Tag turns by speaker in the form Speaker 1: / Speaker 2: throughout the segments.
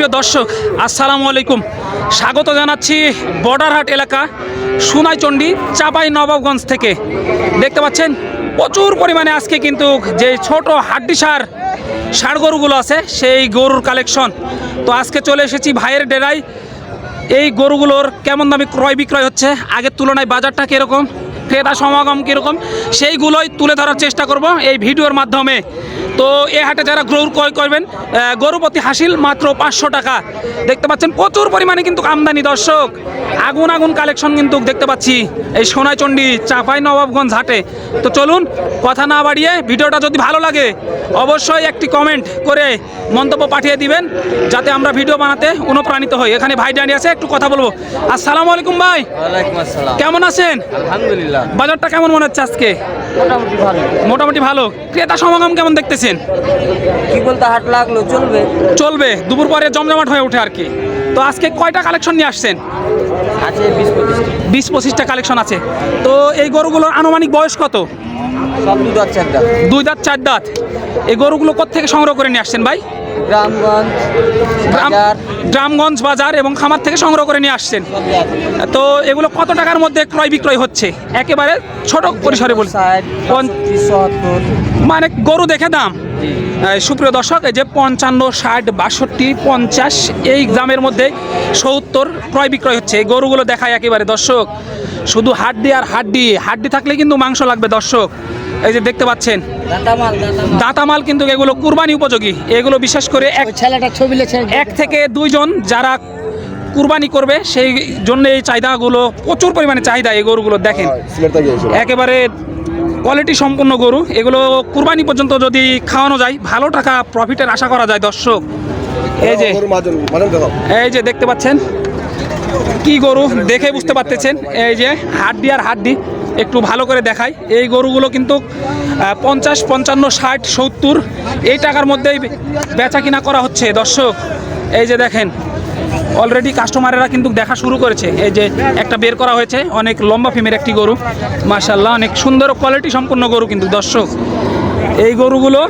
Speaker 1: সুপ্রিয় দর্শক, আসসালামু আলাইকুম। স্বাগত জানাচ্ছি বর্ডারহাট এলাকা সুনাইচণ্ডী চাপাই নবাবগঞ্জ থেকে। দেখতে পাচ্ছেন, প্রচুর পরিমাণে আজকে কিন্তু যে ছোট হাড্ডি সার ষাড় গরুগুলো আছে, সেই গরুর কালেকশন তো আজকে চলে এসেছি ভাইয়ের ডেরায়। এই গরুগুলোর কেমন দামে ক্রয় বিক্রয় হচ্ছে? আগের তুলনায় বাজারটা কীরকম? ক্রেতা সমাগম কীরকম? সেইগুলোই তুলে ধরার চেষ্টা করব এই ভিডিওর মাধ্যমে। তো এ হাটে যারা গরু ক্রয় করবেন আহ, গরু প্রতি হাসিল মাত্র পাঁচশো টাকা। দেখতে পাচ্ছেন প্রচুর পরিমাণে কিন্তু আমদানি দর্শক। আগুন আগুন কালেকশন কিন্তু দেখতে পাচ্ছি এই সোনাইচণ্ডী চাপাই নবাবগঞ্জ হাটে। তো চলুন কথা না বাড়িয়ে ভিডিওটা যদি ভালো লাগে অবশ্যই একটি কমেন্ট করে মন্তব্য পাঠিয়ে দিবেন যাতে আমরা ভিডিও বানাতে অনুপ্রাণিত হই। এখানে ভাই দাঁড়িয়ে আছে একটু কথা বলব। আসসালামু আলাইকুম ভাই। কেমন আছেন?
Speaker 2: আলহামদুলিল্লাহ।
Speaker 1: বাজারটা কেমন মনে হচ্ছে আজকে?
Speaker 2: মোটামুটি ভালো।
Speaker 1: ক্রেতা সমাগম কেমন দেখতেছেন
Speaker 2: কি বলতে হাট লাগল চলবে।
Speaker 1: চলবে দুপুর পরে জমজমাট হয়ে ওঠে আর কি। তো আজকে কয়টা কালেকশন নিয়ে আসছেন?
Speaker 2: আছে বিশ পঁচিশটি।
Speaker 1: কালেকশন আছে। তো এই গরুগুলোর আনুমানিক বয়স কত? দুই দাঁত চার দাঁত। এই গরুগুলো কোথেকে সংগ্রহ করে নিয়ে আসছেন ভাই?
Speaker 2: গ্রামগঞ্জ
Speaker 1: গ্রামগঞ্জ বাজার এবং খামার থেকে সংগ্রহ করে নিয়ে আসছেন। তো এগুলো কত টাকার মধ্যে ক্রয় বিক্রয় হচ্ছে? একেবারে ছোট পরিসরে
Speaker 2: সত্তর।
Speaker 1: মানে গরু দেখে দাম। সুপ্রিয় দর্শক এই যে পঞ্চান্ন ষাট বাষট্টি পঞ্চাশ এই দামের মধ্যে সত্তর ক্রয় বিক্রয় হচ্ছে। এই গরুগুলো দেখায় একেবারে দর্শক শুধু হাড্ডি আর হাড্ডি। হাড্ডি থাকলে কিন্তু মাংস লাগবে দর্শক। এই যে দেখতে পাচ্ছেন
Speaker 2: দাঁতামাল
Speaker 1: কিন্তু এগুলো কুরবানি উপযোগী। এগুলো বিশেষ করে এক থেকে দুইজন যারা কুরবানি করবে সেই জন্য এই চাহিদাগুলো প্রচুর পরিমাণে চাহিদা এই গরুগুলো দেখেন। একেবারে কোয়ালিটি সম্পন্ন গরু এগুলো কুরবানি পর্যন্ত যদি খাওয়ানো যায় ভালো টাকা প্রফিটের আশা করা যায় দর্শক। এই যে এই যে দেখতে পাচ্ছেন কি গরু দেখে বুঝতে পারতেছেন? এই যে হাড্ডি আর হাড্ডি একটু ভালো করে দেখাই। এই গরুগুলো কিন্তু পঞ্চাশ পঞ্চান্ন ষাট সত্তর এই টাকার মধ্যেই বেচা কিনা করা হচ্ছে দর্শক। এই যে দেখেন অলরেডি কাস্টমারেরা কিন্তু দেখা শুরু করেছে। এই যে একটা বের করা হয়েছে অনেক লম্বা ফিমের একটি গরু। মাশাল্লাহ অনেক সুন্দর কোয়ালিটি সম্পন্ন গরু কিন্তু দর্শক। এই গরুগুলো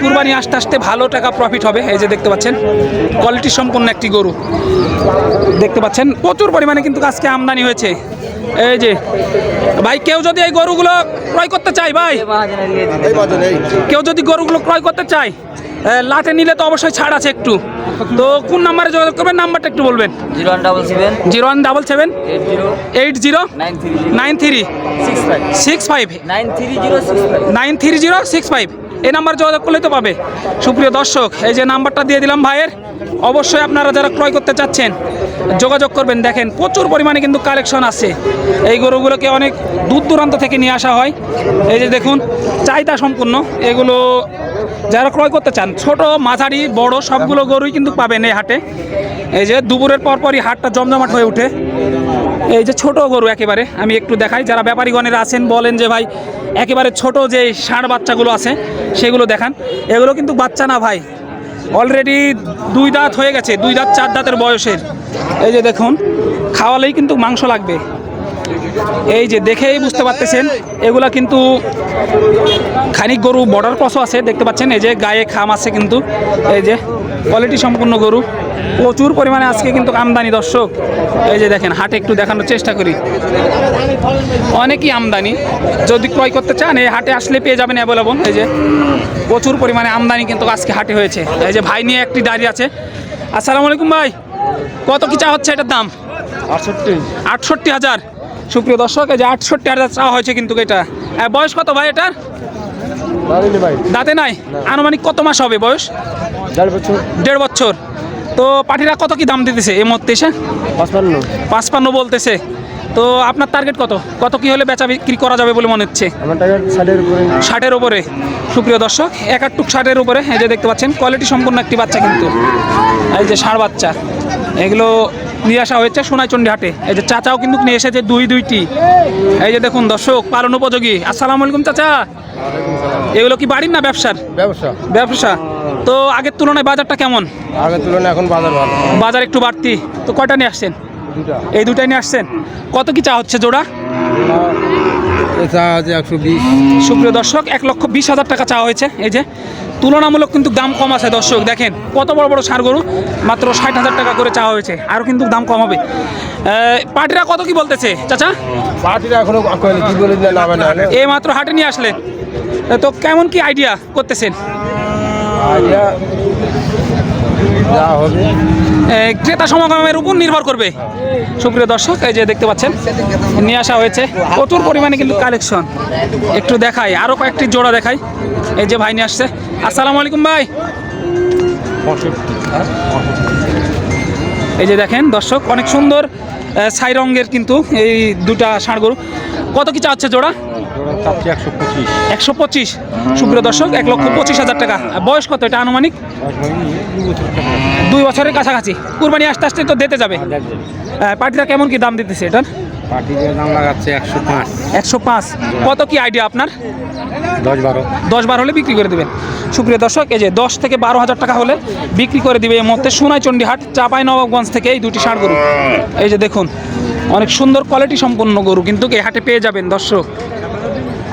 Speaker 1: কুরবানি আসতে আসতে ভালো টাকা প্রফিট হবে। এই যে দেখতে পাচ্ছেন কোয়ালিটি সম্পন্ন একটি গরু। দেখতে পাচ্ছেন প্রচুর পরিমাণে কিন্তু আজকে আমদানি হয়েছে। এই যে ভাই কেউ যদি এই গরুগুলো ক্রয় করতে চায় ভাই। কেউ যদি গরুগুলো ক্রয় করতে চায় লাটে নিলে তো অবশ্যই ছাড় আছে একটু। তো কোন নাম্বারে যোগাযোগ করবেন? নাম্বারটা একটু বলবেন।
Speaker 2: Zero one double seven
Speaker 1: zero one double seven
Speaker 2: eight zero nine three six five nine three zero six five
Speaker 1: nine three zero six five. এই নাম্বার যোগাযোগ করলেই তো পাবে। সুপ্রিয় দর্শক এই যে নাম্বারটা দিয়ে দিলাম ভাইয়ের। অবশ্যই আপনারা যারা ক্রয় করতে চাচ্ছেন যোগাযোগ করবেন। দেখেন প্রচুর পরিমাণে কিন্তু কালেকশন আছে। এই গরুগুলোকে অনেক দূর দূরান্ত থেকে নিয়ে আসা হয়। এই যে দেখুন চাহিদা সম্পূর্ণ। এগুলো যারা ক্রয় করতে চান, ছোট, মাঝারি, বড়, সবগুলো গরুই কিন্তু পাবেন এই হাটে। এই যে দুপুরের পরপরই হাটটা জমজমাট হয়ে ওঠে। এই যে ছোট গরু একেবারে, আমি একটু দেখাই, যারা ব্যাপারীগণের আছেন বলেন যে, ভাই, একেবারে ছোট যে ষাঁড় বাচ্চাগুলো আছে, সেগুলো দেখান। এগুলো কিন্তু বাচ্চা না, ভাই। অলরেডি দুই দাঁত হয়ে গেছে, দুই দাঁত, চার দাঁতের বয়সের। এই যে দেখুন, খাওয়ালেই কিন্তু মাংস লাগবে। এই যে দেখেই বুঝতে পারতেছেন এগুলা কিন্তু খানিক গরু বর্ডার ক্রসও আছে দেখতে পাচ্ছেন এই যে গায়ে খাম আছে কিন্তু এই যে কোয়ালিটি সম্পূর্ণ গরু। প্রচুর পরিমাণে আজকে কিন্তু আমদানি দর্শক। এই যে দেখেন হাটে একটু দেখানোর চেষ্টা করি। অনেকই আমদানি। যদি ক্রয় করতে চান এই হাটে আসলে পেয়ে যাবেন অ্যাভেলেবল এই যে প্রচুর পরিমাণে আমদানি কিন্তু আজকে হাটে হয়েছে। এই যে ভাই নিয়ে একটি দাঁড়িয়ে আছে। আসসালামু আলাইকুম ভাই। কত কি চা হচ্ছে এটার দাম?
Speaker 3: আটষট্টি।
Speaker 1: আটষট্টি হাজার। সুপ্রিয় দর্শক এই যে আটষট্টি হাজার চাওয়া হয়েছে কিন্তু এটা। বয়স কত ভাই এটার?
Speaker 3: ভাই।
Speaker 1: দাঁতে নাই? আনুমানিক কত মাস হবে বয়স?
Speaker 3: দেড় বছর।
Speaker 1: তো পাটিরা কত কি দাম দিতেছে এই মুহূর্তে এসে?
Speaker 3: পাঁচপান্ন।
Speaker 1: পাঁচপান্ন বলতেছে। তো আপনার টার্গেট কত? কত কি হলে বেচা বিক্রি করা যাবে বলে মনে হচ্ছে?
Speaker 3: ষাটের উপরে।
Speaker 1: সুপ্রিয় দর্শক এক আটটুক ষাটের উপরে। এই যে দেখতে পাচ্ছেন কোয়ালিটি সম্পূর্ণ একটি বাচ্চা কিন্তু। এই যে ষাঁড় বাচ্চা। এগুলো নিয়ে আসা হয়েছে সোনাইচন্ডী হাটে। এই যে চাচাও কিন্তু নিয়ে এসেছে দুই দুইটি। এই যে দেখুন দর্শক পালন উপযোগী। আসসালামু আলাইকুম চাচা। এগুলো কি বাড়ির না ব্যবসার?
Speaker 3: ব্যবসা।
Speaker 1: ব্যবসা। তো আগের তুলনায় বাজারটা কেমন?
Speaker 3: আগের তুলনায় এখন বাজার ভালো।
Speaker 1: বাজার একটু বাড়তি। তো কয়টা নিয়ে আসছেন? এই দুটাই নিয়ে আসছেন। কত কি চা হচ্ছে জোড়া?
Speaker 3: চা আছে একশো বিশ।
Speaker 1: সুপ্রিয় দর্শক এক লক্ষ বিশ হাজার টাকা চাওয়া হয়েছে। এই যে তুলনামূলক কিন্তু দাম কম আছে দর্শক দেখেন। কত বড় বড় সার গরু মাত্র ষাট হাজার টাকা করে চাওয়া হয়েছে আরও কিন্তু দাম কম হবে। পার্টিরা কত কি বলতেছে চাচা?
Speaker 3: পার্টিরা এখনও কি বলে দিলে নামে না
Speaker 1: এই মাত্র হাটে নিয়ে আসলেন তো কেমন কি আইডিয়া করতেছেন?
Speaker 3: আইডিয়া যা হবে
Speaker 1: ক্রেতা সমাগমের উপর নির্ভর করবে। সুপ্রিয় দর্শক, এই যে দেখতে পাচ্ছেন, নিয়ে আসা হয়েছে। প্রচুর পরিমাণে কিন্তু কালেকশন। একটু দেখাই আরও কয়েকটি জোড়া দেখাই। এই যে ভাই নিয়ে আসছে। আসসালামু আলাইকুম ভাই। এই যে দেখেন দর্শক, অনেক সুন্দর রঙের কিন্তু এই দুটা ষাঁড় গরু। কত কি চাচ্ছে জোড়া?
Speaker 3: একশো পঁচিশ।
Speaker 1: সুপ্রিয় দর্শক এক লক্ষ পঁচিশ হাজার টাকা। বয়স কত এটা আনুমানিক? দুই বছরের কাছাকাছি। কুরবানি আস্তে আস্তে তো দিতে যাবে। আহ, পার্টিরা কেমন কি দাম দিতেছে এটার একশো পাঁচ। কত কি আইডিয়া আপনার?
Speaker 3: দশ বারো।
Speaker 1: দশ বার হলে বিক্রি করে দেবেন। সুপ্রিয় দর্শক এই যে দশ থেকে বারো হাজার টাকা হলে বিক্রি করে দিবে এই মুহূর্তে সোনাইচন্ডী হাট চাপাই নবাবগঞ্জ থেকে এই দুটি ষাঁড় গরু। এই যে দেখুন অনেক সুন্দর কোয়ালিটি সম্পন্ন গরু কিন্তু এই হাটে পেয়ে যাবেন দর্শক।